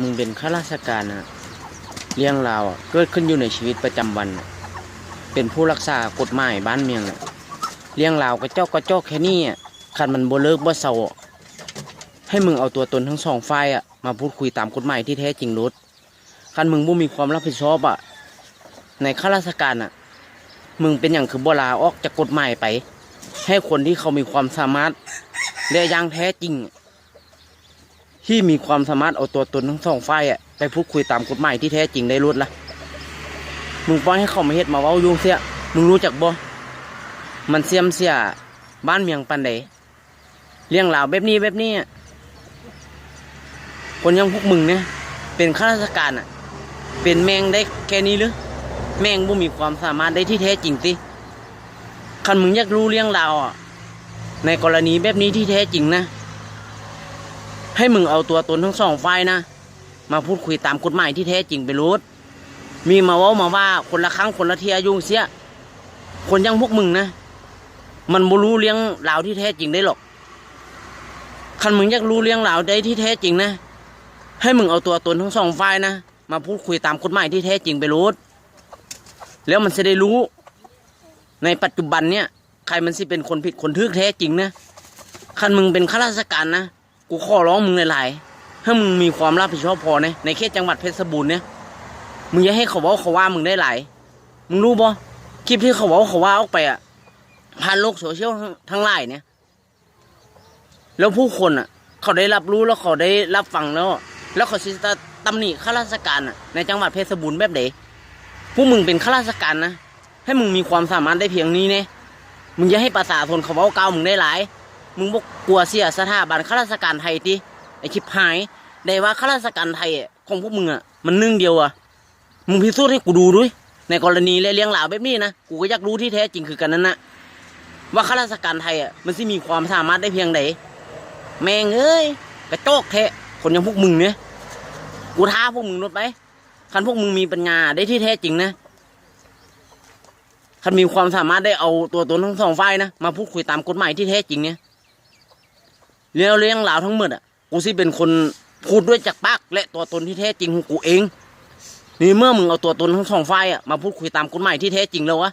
มึงเป็นข้าราชการนะเลี้ยงราวอะเกิดขึ้นอยู่ในชีวิตประจำวันเป็นผู้รักษากฎหมายบ้านเมืองน่ะเลี้ยงราวกระจอกกระจอกแค่นี้อะคันมันบ่เลิกบ่เศร้าอให้มึงเอาตัวตนทั้งสองฝ่ายอะมาพูดคุยตามกฎหมายที่แท้จริงรุดคันมึงบ่มีความรับผิดชอบอะในข้าราชการอะ มึงเป็นอย่างคือบ่ลาออกจากกฎหมายไป ให้คนที่เขามีความสามารถและย่างแท้จริง ที่มีความสามารถเอาตัวตนทั้งสองฝ่ายอะไปพูดคุยตามกฎหมายที่แท้จริงได้รุดละมึงปล่อยให้เขามาเฮ็ดมาเว้ายุ่งเสียมึงรู้จักบ่มันเสียมเสียบ้านเมียงปันใดเลี้ยงเหล่าแบบนี้แบบนี้คนยังพวกมึงเนี่ยเป็นข้าราชการอะเป็นแมงได้แค่นี้หรือแมงบ่มีความสามารถได้ที่แท้จริงติคันมึงอยากรู้เรื่องราวอะในกรณีแบบนี้ที่แท้จริงนะ ให้มึงเอาตัวตนทั้งสองฝ่ายนะ มาพูดคุยตามกฎหมายที่แท้จริงไปรู้มีมาว่ามาว่าคนละครั้งคนละเทียยุ่งเสีย คนยังพวกมึงนะ มันบ่รู้เลี้ยงราวที่แท้จริงได้หรอกคันมึงอยากรู้เลี้ยงราวได้ที่แท้จริงนะ ให้มึงเอาตัวตนทั้งสองฝ่ายนะ มาพูดคุยตามกฎหมายที่แท้จริงไปรู้แล้วมันจะได้รู้ ในปัจจุบันเนี่ย ใครมันสิเป็นคนผิดคนทึกแท้จริงนะคันมึงเป็นข้าราชการนะ กูขอร้องมึงหลายๆให้มึงมีความรับผิดชอบพอนะในเขตจังหวัดเพชรบูรณ์เนี่ยมึงอย่าให้เขาว่าเขาว่ามึงได้หลาย มึงรู้บ่คลิปที่เขาว่าเขาว่าออกไปอะผ่านโลกโซเชียลทั้งหลายเนี่ย แล้วผู้คนอะ เขาได้รับรู้แล้วเขาได้รับฟังแล้ว แล้วเขาสิจะตำหนิข้าราชการอะ ในจังหวัดเพชรบูรณ์แบบไหนพวกมึงเป็นข้าราชการนะให้มึงมีความสามารถได้เพียงนี้เนี่ยมึงอย่าให้ประสาทนเขาว้าเก้าวมึงได้หลาย มึงบกกลัวเสียสถาบันข้าราชการไทยติไอชิบหายได้ว่าข้าราชการไทยของพวกมึงอะมันนึ่งเดียวอะมึงพิสูจน์ให้กูดูด้วย ในกรณีเลี้ยงหลาแบบนี้นะกูก็อยากรู้ที่แท้จริงคือกันนั่นนะว่าข้าราชการไทยอะมันสิมีความสามารถได้เพียงใดแม่งเอ้ยกระโจกแทะคนอย่างพวกมึงเนี่ยกูท้าพวกมึงรถไปคันพวกมึงมีปัญญาได้ที่แท้จริงนะคันมีความสามารถได้เอาตัวตนทั้งสองฝ่ายนะมาพูดคุยตามกฎหมายที่แท้จริงเนี่ย เรื่องเรื่องราวทั้งหมดอะกูสิเป็นคนพูดด้วยจากปากและตัวตนที่แท้จริงของกูเอง นี่เมื่อมึงเอาตัวตนทั้งสองฝ่ายอะมาพูดคุยตามกฎหมายที่แท้จริงแล้ววะ